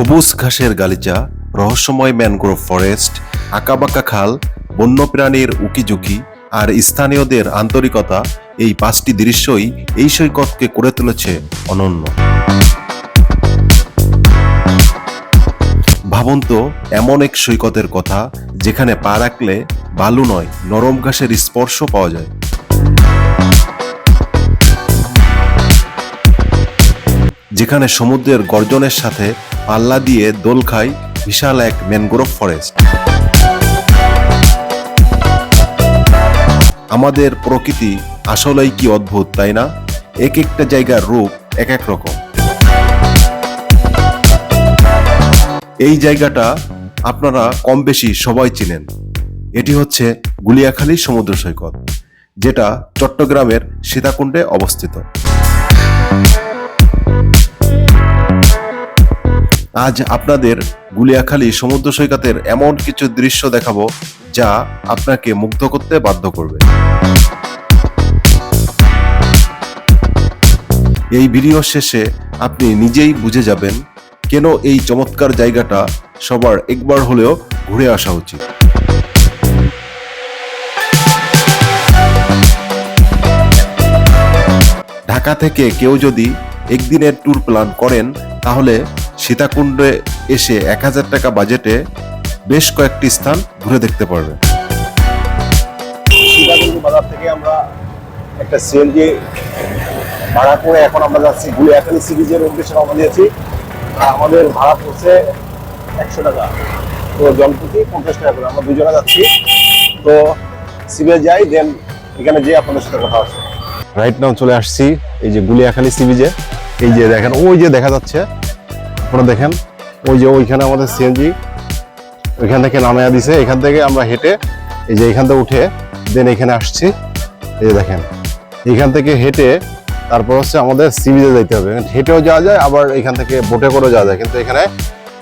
সবুজ ঘাসের গালিচা, রহস্যময় ম্যানগ্রোভ ফরেস্ট, আঁকাবাঁকা খাল, বন্যপ্রাণীর উকিঝুঁকি আর স্থানীয়দের আন্তরিকতা এই পাঁচটি দৃশ্যই এই সৈকতকে করে তুলেছে অনন্য। ভাবুন তো, এমন এক সৈকতের কথা যেখানে পা রাখলে বালু নয়, নরম ঘাসের স্পর্শ পাওয়া যায়। যেখানে সমুদ্রের গর্জনের সাথে পাল্লা দিয়ে দোল খায় বিশাল এক ম্যানগ্রোভ ফরেস্ট। আমাদের প্রকৃতি আসলেই কি অদ্ভুত, তাই না? এক একটা জায়গার রূপ এক এক রকম। এই জায়গাটা আপনারা কম বেশি সবাই চিনেন। এটি হচ্ছে গুলিয়াখালী সমুদ্র সৈকত, যেটা চট্টগ্রামের সীতাকুণ্ডে অবস্থিত। আজ আপনাদের গুলিয়াখালী সমুদ্র সৈকতের এমন কিছু দৃশ্য দেখাবো যা আপনাকে মুগ্ধ করতে বাধ্য করবে। এই ভিডিও শেষে আপনি নিজেই বুঝে যাবেন কেন এই চমৎকার জায়গাটা সবার একবার হলেও ঘুরে আসা উচিত। ঢাকা থেকে কেউ যদি একদিনের ট্যুর প্ল্যান করেন, তাহলে সীতাকুণ্ডে এসে এক হাজার টাকা বাজেটে বেশ কয়েকটি স্থান ঘুরে দেখতে পারবে। সীতাকুণ্ড বাজার থেকে আমরা একটা সিএনজি ভাড়া করে এখন আমরা যাচ্ছি গুলিয়াখালী সিরিজের উদ্দেশ্যে রওনা দিয়েছি। আমাদের ভাড়া পড়ছে একশো টাকা। তো জনপ্রতি পঞ্চাশ টাকা করে আমরা দুজনে যাচ্ছি। তো সিবে যাই দেন এখানে যেয়ে আপনাদের সাথে কথা আছে রাইট নাও চলে আসছি এই যে গুলিয়াখালী সি বিচে এই যে দেখেন ওই যে দেখা যাচ্ছে আপনারা দেখেন, ওই যে ওইখানে আমাদের সিএনজি ওইখান থেকে নামায়া দিছে। এখান থেকে আমরা হেঁটে, এই যে এখান থেকে উঠে দেন এখানে আসছি। এই যে দেখেন, এখান থেকে হেঁটে, তারপর হচ্ছে আমাদের সিবিজে যাইতে হবে। হেঁটেও যাওয়া যায়, আবার এখান থেকে বোটে করেও যাওয়া যায়। কিন্তু এখানে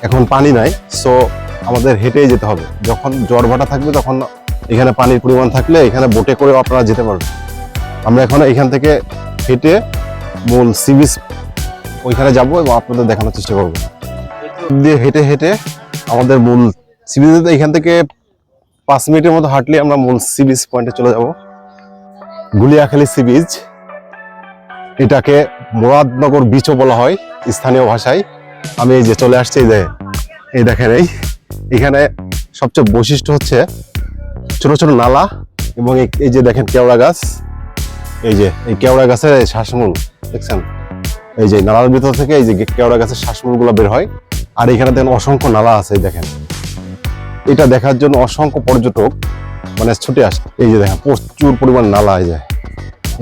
এখন পানি নাই সো আমাদের হেঁটেই যেতে হবে। যখন জ্বর ভাটা থাকবে, তখন এখানে পানির পরিমাণ থাকলে এখানে বোটে করেও আপনারা যেতে পারবেন। আমরা এখন এখান থেকে হেঁটে মূল সিবিস ওইখানে যাব এবং আপনাদের দেখানোর চেষ্টা করব। দিয়ে হেঁটে হেঁটে আমাদের মূল সিবিজে এখান থেকে পাঁচ মিনিটের মতো হাঁটলে আমরা মূল সি বিচ পয়েন্টে চলে যাব। গুলিয়াখালী সি বিচ এটাকে মুরাদনগর বিচও বলা হয়, স্থানীয় ভাষায়। আমি এই যে চলে আসছি, এই যে, এই দেখেন এই। এখানে সবচেয়ে বৈশিষ্ট্য হচ্ছে ছোট ছোট নালা এবং এই- যে দেখেন কেওড়া গাছ। এই যে, এই কেওড়া গাছের শ্বাসমূল দেখছেন? এই যে নালার ভিতর থেকে এই যে কেওড়া গাছের শ্বাসমূলগুলো বের হয়। আর এখানে দেখেন অসংখ্য নালা আছে দেখেন। এটা দেখার জন্য অসংখ্য পর্যটক মানে ছুটে আসে। এই যে দেখেন, প্রচুর পরিমাণ নালা এই যে।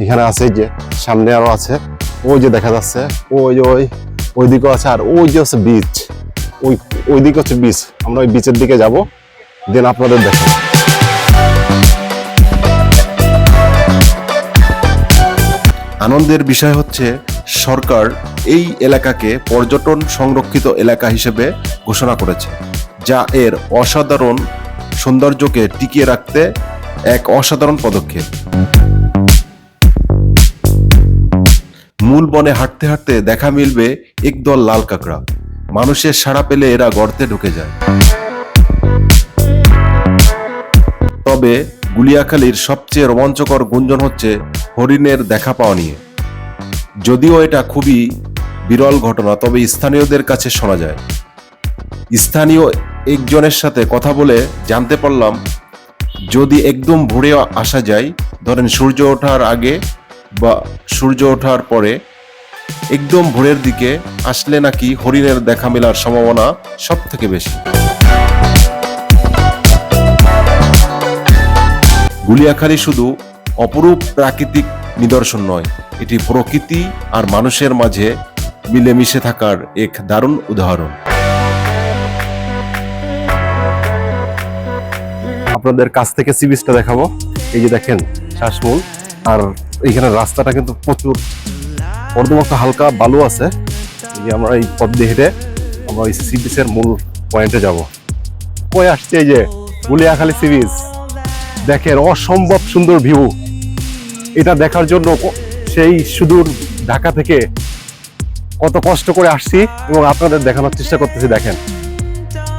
এখানে আছে যে, সামনে আরও আছে। ওই যে দেখা যাচ্ছে, ওই ওই ওই দিকেও আছে। আর ওই যে হচ্ছে বিচ ওই ওই দিকে হচ্ছে বিচ আমরা ওই বিচের দিকে যাব দেন আপনাদের দেখেন আনন্দের বিষয় হচ্ছে সরকার এই এলাকাকে পর্যটন সংরক্ষিত এলাকা হিসেবে ঘোষণা করেছে, যা এর অসাধারণ সৌন্দর্যকে টিকিয়ে রাখতে এক অসাধারণ পদক্ষেপ। মূল বনে হাঁটতে হাঁটতে দেখা মিলবে একদল লাল কাঁকড়া। মানুষের সাড়া পেলে এরা গর্তে ঢুকে যায়। তবে গুলিয়াখালীর সবচেয়ে রোমাঞ্চকর গুঞ্জন হচ্ছে হরিণের দেখা পাওয়া নিয়ে। যদিও এটা খুবই বিরল ঘটনা, তবে স্থানীয়দের কাছে শোনা যায়। স্থানীয় একজনের সাথে কথা বলে জানতে পারলাম, যদি একদম ভোরে আসা যায়, ধরেন সূর্য ওঠার আগে বা সূর্য ওঠার পরে, একদম ভোরের দিকে আসলে নাকি হরিণের দেখা মেলার সম্ভাবনা সব থেকে বেশি? গুলিয়াখালী শুধু অপরূপ প্রাকৃতিক নিদর্শন নয়। এটি প্রকৃতি আর মানুষের মাঝে মিলেমিশে থাকার এক দারুণ উদাহরণ। আপনাদের কাছ থেকে সি বিচটা দেখাবো। এই যে দেখেন, শ্বাসমূল। আর এইখানে রাস্তাটা কিন্তু প্রচুর। অর্ধমত হালকা বালু আছে। আমরা এই পথ দিয়ে হেঁটে আমরা ওই সি বিচের মূল পয়েন্টে যাব। কই আসছে এই যে, গুলিয়াখালী সি বিচ দেখেন অসম্ভব সুন্দর ভিউ। এটা দেখার জন্য সেই সুদূর ঢাকা থেকে কত কষ্ট করে আসছি এবং আপনাদের দেখানোর চেষ্টা করতেছি, দেখেন।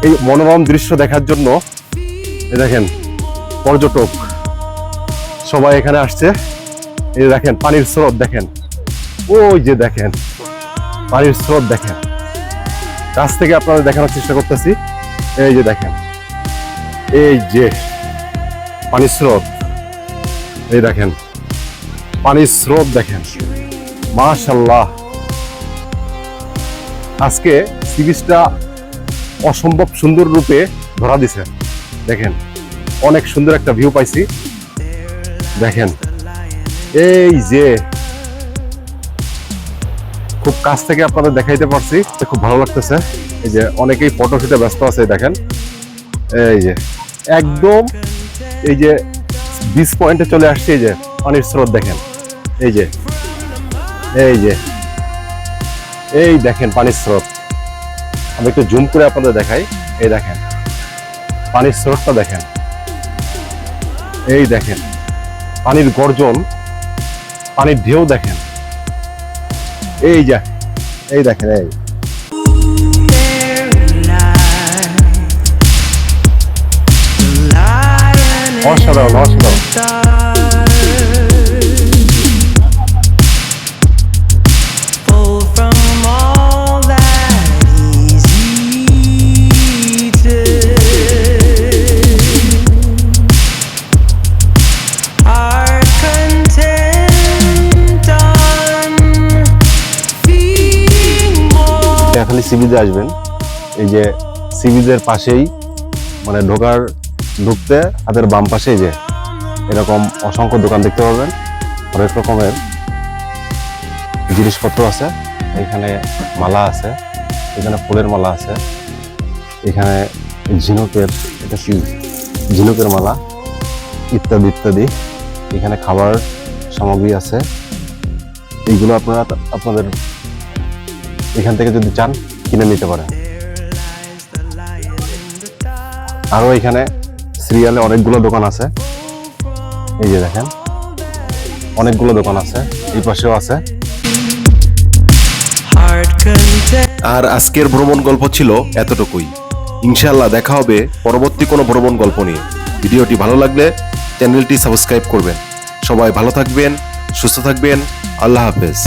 এই মনোরম দৃশ্য দেখার জন্য দেখেন, পর্যটক সবাই এখানে আসছে। এই দেখেন, পানির স্রোত, দেখেন। ওই যে দেখেন, পানির স্রোত, দেখেন। কাছ থেকে আপনাদের দেখানোর চেষ্টা করতেছি। এই যে দেখেন, এই যে পানির স্রোত। এই দেখেন, পানির স্রোত দেখেন। মাশাল্লাহ আজকে সি অসম্ভব সুন্দর রূপে ধরা দিছে। দেখেন, অনেক সুন্দর একটা ভিউ পাইছি। দেখেন, এই যে খুব কাছ থেকে আপনাদের দেখাইতে পারছি খুব ভালো লাগতেছে। এই যে অনেকেই ফটো শুটে ব্যস্ত আছে, দেখেন। এই যে, একদম এই যে বিচ পয়েন্টে চলে আসছে, এই যে, পানির স্রোত দেখেন। এই যে এই যে, এই দেখেন পানির স্রোত। আমি একটু জুম করে আপনাদের দেখাই। এই দেখেন, পানির স্রোতটা দেখেন। এই দেখেন, পানির গর্জন, পানির ঢেউ দেখেন। এই যা, এই দেখেন, এই। Feeding more. খালি সিবিতে আসবেন এই যে সিবিদের পাশেই মানে ঢোকার ঢুকতে হাতের বাম পাশে যে, এরকম অসংখ্য দোকান দেখতে পাবেন। অনেক রকমের জিনিসপত্র আছে। এখানে মালা আছে, এখানে ফুলের মালা আছে, এখানে ঝিনুকের, এটা ঝিনুকের মালা, ইত্যাদি ইত্যাদি। এখানে খাবার সামগ্রী আছে। এইগুলো আপনারা আপনাদের এখান থেকে যদি চান, কিনে নিতে পারেন। আরও এখানে সিরিয়ালে অনেকগুলো দোকান আছে। এই যে দেখেন, অনেকগুলো দোকান আছে, এই পাশেও আছে। আর আজকের ভ্রমণ গল্প ছিল এতটুকুই। ইনশাল্লাহ দেখা হবে পরবর্তী কোনো ভ্রমণ গল্প নিয়ে। ভিডিওটি ভালো লাগলে চ্যানেলটি সাবস্ক্রাইব করবেন। সবাই ভালো থাকবেন, সুস্থ থাকবেন। আল্লাহ হাফেজ।